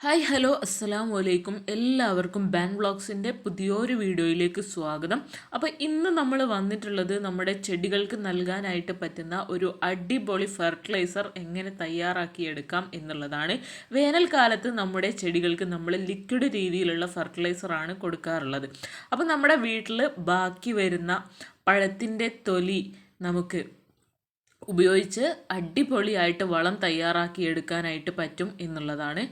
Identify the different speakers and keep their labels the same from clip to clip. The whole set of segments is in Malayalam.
Speaker 1: ഹായ് ഹലോ അസ്സലാം വലൈക്കും എല്ലാവർക്കും ബാൻ വ്ളോഗ്സിന്റെ പുതിയൊരു വീഡിയോയിലേക്ക് സ്വാഗതം. അപ്പോൾ ഇന്ന് നമ്മൾ വന്നിട്ടുള്ളത് നമ്മുടെ ചെടികൾക്ക് നൽകാനായിട്ട് പറ്റുന്ന ഒരു അടിപൊളി ഫെർട്ടിലൈസർ എങ്ങനെ തയ്യാറാക്കിയെടുക്കാം എന്നുള്ളതാണ്. വേനൽക്കാലത്ത് നമ്മുടെ ചെടികൾക്ക് നമ്മൾ ലിക്വിഡ് രീതിയിലുള്ള ഫെർട്ടിലൈസറാണ് കൊടുക്കാറുള്ളത്. അപ്പോൾ നമ്മുടെ വീട്ടിൽ ബാക്കി വരുന്ന പഴത്തിന്റെ തൊലി നമുക്ക് ഉപയോഗിച്ച് അടിപൊളിയായിട്ട് വളം തയ്യാറാക്കിയെടുക്കാനായിട്ട് പറ്റും എന്നുള്ളതാണ്.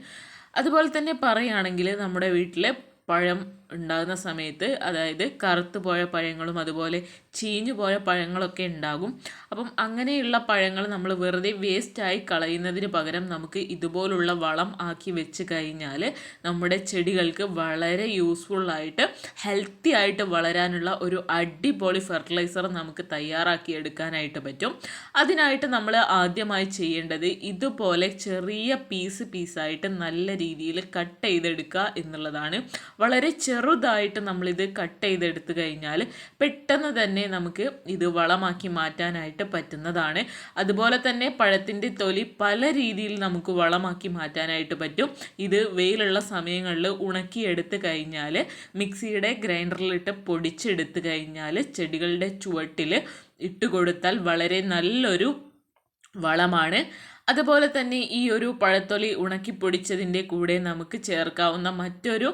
Speaker 1: അതുപോലെ തന്നെ പറയുകയാണെങ്കിൽ നമ്മുടെ വീട്ടിലെ പഴം ഉണ്ടാകുന്ന സമയത്ത് അതായത് കറുത്തു പോയ പഴങ്ങളും അതുപോലെ ചീഞ്ഞു പോയ പഴങ്ങളൊക്കെ ഉണ്ടാകും. അപ്പം അങ്ങനെയുള്ള പഴങ്ങൾ നമ്മൾ വെറുതെ വേസ്റ്റായി കളയുന്നതിന് പകരം നമുക്ക് ഇതുപോലുള്ള വളം ആക്കി വെച്ച് കഴിഞ്ഞാൽ നമ്മുടെ ചെടികൾക്ക് വളരെ യൂസ്ഫുള്ളായിട്ട് ഹെൽത്തി ആയിട്ട് വളരാനുള്ള ഒരു അടിപൊളി ഫെർട്ടിലൈസർ നമുക്ക് തയ്യാറാക്കി എടുക്കാനായിട്ട് പറ്റും. അതിനായിട്ട് നമ്മൾ ആദ്യമായി ചെയ്യേണ്ടത് ഇതുപോലെ ചെറിയ പീസ് പീസായിട്ട് നല്ല രീതിയിൽ കട്ട് ചെയ്തെടുക്കുക എന്നുള്ളതാണ്. വളരെ ചെറുതായിട്ട് നമ്മളിത് കട്ട് ചെയ്തെടുത്തു കഴിഞ്ഞാൽ പെട്ടെന്ന് തന്നെ നമുക്ക് ഇത് വളമാക്കി മാറ്റാനായിട്ട് പറ്റുന്നതാണ്. അതുപോലെ തന്നെ പഴത്തിന്റെ തൊലി പല രീതിയിൽ നമുക്ക് വളമാക്കി മാറ്റാനായിട്ട് പറ്റും. ഇത് വെയിലുള്ള സമയങ്ങളിൽ ഉണക്കിയെടുത്ത് കഴിഞ്ഞാൽ മിക്സിയുടെ ഗ്രൈൻഡറിലിട്ട് പൊടിച്ചെടുത്ത് കഴിഞ്ഞാൽ ചെടികളുടെ ചുവട്ടിൽ ഇട്ട് കൊടുത്താൽ വളരെ നല്ലൊരു വളമാണ്. അതുപോലെ തന്നെ ഈ ഒരു പഴത്തൊലി ഉണക്കി പൊടിച്ചതിന്റെ കൂടെ നമുക്ക് ചേർക്കാവുന്ന മറ്റൊരു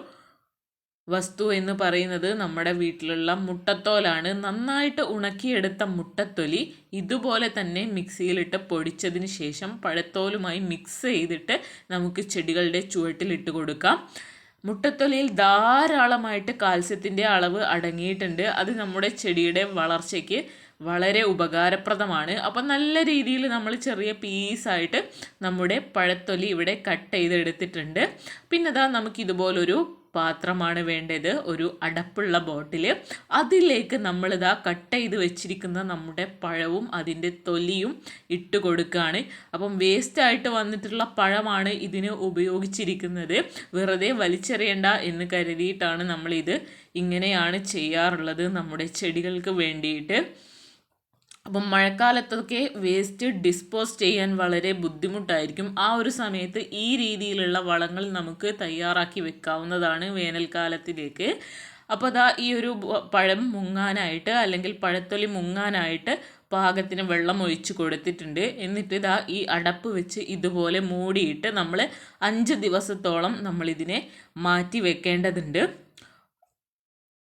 Speaker 1: വസ്തു എന്ന് പറയുന്നത് നമ്മുടെ വീട്ടിലുള്ള മുട്ടത്തോലാണ്. നന്നായിട്ട് ഉണക്കിയെടുത്ത മുട്ടത്തൊലി ഇതുപോലെ തന്നെ മിക്സിയിലിട്ട് പൊടിച്ചതിന് ശേഷം പഴത്തോലുമായി മിക്സ് ചെയ്തിട്ട് നമുക്ക് ചെടികളുടെ ചുവട്ടിലിട്ട് കൊടുക്കാം. മുട്ടത്തൊലിയിൽ ധാരാളമായിട്ട് കാൽസ്യത്തിന്റെ അളവ് അടങ്ങിയിട്ടുണ്ട്. അത് നമ്മുടെ ചെടിയുടെ വളർച്ചയ്ക്ക് വളരെ ഉപകാരപ്രദമാണ്. അപ്പം നല്ല രീതിയിൽ നമ്മൾ ചെറിയ പീസായിട്ട് നമ്മുടെ പഴത്തൊലി ഇവിടെ കട്ട് ചെയ്തെടുത്തിട്ടുണ്ട്. പിന്നെ ഇതാ നമുക്കിതുപോലൊരു പാത്രമാണ് വേണ്ടത്. ഒരു അടപ്പുള്ള ബോട്ടിൽ അതിലേക്ക് നമ്മളിതാ കട്ട് ചെയ്ത് വെച്ചിരിക്കുന്ന നമ്മുടെ പഴവും അതിന്റെ തൊലിയും ഇട്ട് കൊടുക്കുകയാണ് അപ്പം വേസ്റ്റായിട്ട് വന്നിട്ടുള്ള പഴമാണ് ഇതിന് ഉപയോഗിച്ചിരിക്കുന്നത്. വെറുതെ വലിച്ചെറിയണ്ട എന്ന് കരുതിയിട്ടാണ് നമ്മളിത് ഇങ്ങനെയാണ് ചെയ്യാറുള്ളത് നമ്മുടെ ചെടികൾക്ക് വേണ്ടിയിട്ട്. അപ്പം മഴക്കാലത്തൊക്കെ വേസ്റ്റ് ഡിസ്പോസ് ചെയ്യാൻ വളരെ ബുദ്ധിമുട്ടായിരിക്കും. ആ ഒരു സമയത്ത് ഈ രീതിയിലുള്ള വളങ്ങൾ നമുക്ക് തയ്യാറാക്കി വെക്കാവുന്നതാണ് വേനൽക്കാലത്തിലേക്ക്. അപ്പോൾ അതാ ഈ ഒരു പഴം മുങ്ങാനായിട്ട് അല്ലെങ്കിൽ പഴത്തൊലി മുങ്ങാനായിട്ട് പാകത്തിന് വെള്ളം ഒഴിച്ച് കൊടുത്തിട്ടുണ്ട്. എന്നിട്ട് ഇതാ ഈ അടപ്പ് വെച്ച് ഇതുപോലെ മൂടിയിട്ട് നമ്മൾ അഞ്ച് ദിവസത്തോളം നമ്മളിതിനെ മാറ്റി വെക്കേണ്ടതുണ്ട്.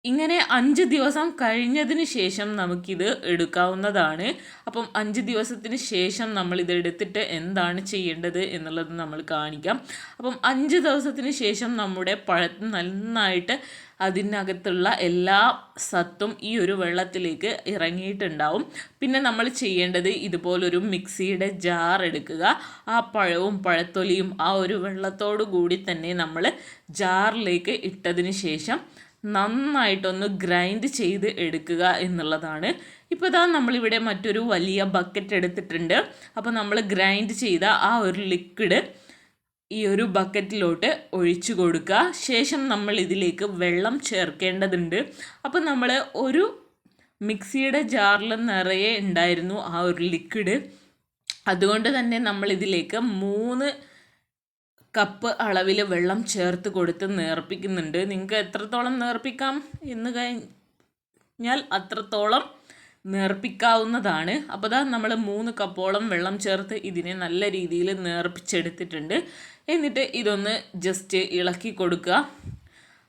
Speaker 1: ഇങ്ങനെ അഞ്ച് ദിവസം കഴിഞ്ഞതിന് ശേഷം നമുക്കിത് എടുക്കാവുന്നതാണ്. അപ്പം അഞ്ച് ദിവസത്തിന് ശേഷം നമ്മൾ ഇത് എടുത്തിട്ട് എന്താണ് ചെയ്യേണ്ടത് എന്നുള്ളത് നമ്മൾ കാണിക്കാം. അപ്പം അഞ്ച് ദിവസത്തിന് ശേഷം നമ്മുടെ പഴത്ത് നന്നായിട്ട് അതിനകത്തുള്ള എല്ലാ സത്തും ഈ ഒരു വെള്ളത്തിലേക്ക് ഇറങ്ങിയിട്ടുണ്ടാവും. പിന്നെ നമ്മൾ ചെയ്യേണ്ടത് ഇതുപോലൊരു മിക്സിയുടെ ജാർ എടുക്കുക. ആ പഴവും പഴത്തൊലിയും ആ ഒരു വെള്ളത്തോടു കൂടി തന്നെ നമ്മൾ ജാറിലേക്ക് ഇട്ടതിന് ശേഷം നന്നായിട്ടൊന്ന് ഗ്രൈൻഡ് ചെയ്ത് എടുക്കുക എന്നുള്ളതാണ്. ഇപ്പോൾ ഇതാ നമ്മളിവിടെ മറ്റൊരു വലിയ ബക്കറ്റ് എടുത്തിട്ടുണ്ട്. അപ്പോൾ നമ്മൾ ഗ്രൈൻഡ് ചെയ്ത ആ ഒരു ലിക്വിഡ് ഈ ഒരു ബക്കറ്റിലോട്ട് ഒഴിച്ചു കൊടുക്കുക. ശേഷം നമ്മൾ ഇതിലേക്ക് വെള്ളം ചേർക്കേണ്ടതുണ്ട്. അപ്പോൾ നമ്മൾ ഒരു മിക്സിയുടെ ജാറിൽ നിറയെ ഉണ്ടായിരുന്നു ആ ഒരു ലിക്വിഡ് അതുകൊണ്ട് തന്നെ നമ്മൾ ഇതിലേക്ക് മൂന്ന് കപ്പ് അളവിൽ വെള്ളം ചേർത്ത് കൊടുത്ത് നേർപ്പിക്കുന്നുണ്ട്. നിങ്ങൾക്ക് എത്രത്തോളം നേർപ്പിക്കാം എന്ന് കഴിഞ്ഞാൽ അത്രത്തോളം നേർപ്പിക്കാവുന്നതാണ്. അപ്പോൾ അതാ നമ്മൾ മൂന്ന് കപ്പോളം വെള്ളം ചേർത്ത് ഇതിനെ നല്ല രീതിയിൽ നേർപ്പിച്ചെടുത്തിട്ടുണ്ട്. എന്നിട്ട് ഇതൊന്ന് ജസ്റ്റ് ഇളക്കി കൊടുക്കുക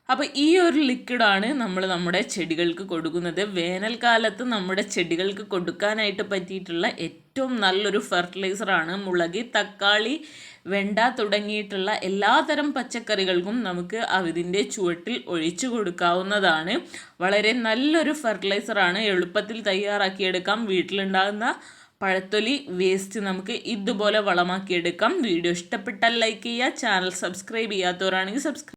Speaker 1: അപ്പോൾ ഈ ഒരു ലിക്വിഡാണ് നമ്മൾ നമ്മുടെ ചെടികൾക്ക് കൊടുക്കുന്നത്. വേനൽക്കാലത്ത് നമ്മുടെ ചെടികൾക്ക് കൊടുക്കാനായിട്ട് പറ്റിയിട്ടുള്ള ഏറ്റവും നല്ലൊരു ഫെർട്ടിലൈസറാണ് മുളക് തക്കാളി വെണ്ട തുടങ്ങിയിട്ടുള്ള എല്ലാതരം പച്ചക്കറികൾക്കും നമുക്ക് അതിന്റെ ചുവട്ടിൽ ഒഴിച്ചു കൊടുക്കാവുന്നതാണ്. വളരെ നല്ലൊരു ഫെർട്ടിലൈസറാണ്. എളുപ്പത്തിൽ തയ്യാറാക്കിയെടുക്കാം. വീട്ടിലുണ്ടാകുന്ന പഴത്തൊലി വേസ്റ്റ് നമുക്ക് ഇതുപോലെ വളമാക്കിയെടുക്കാം. വീഡിയോ ഇഷ്ടപ്പെട്ടാൽ ലൈക്ക് ചെയ്യുക. ചാനൽ സബ്സ്ക്രൈബ് ചെയ്യാത്തവരാണെങ്കിൽ സബ്സ്ക്രൈബ്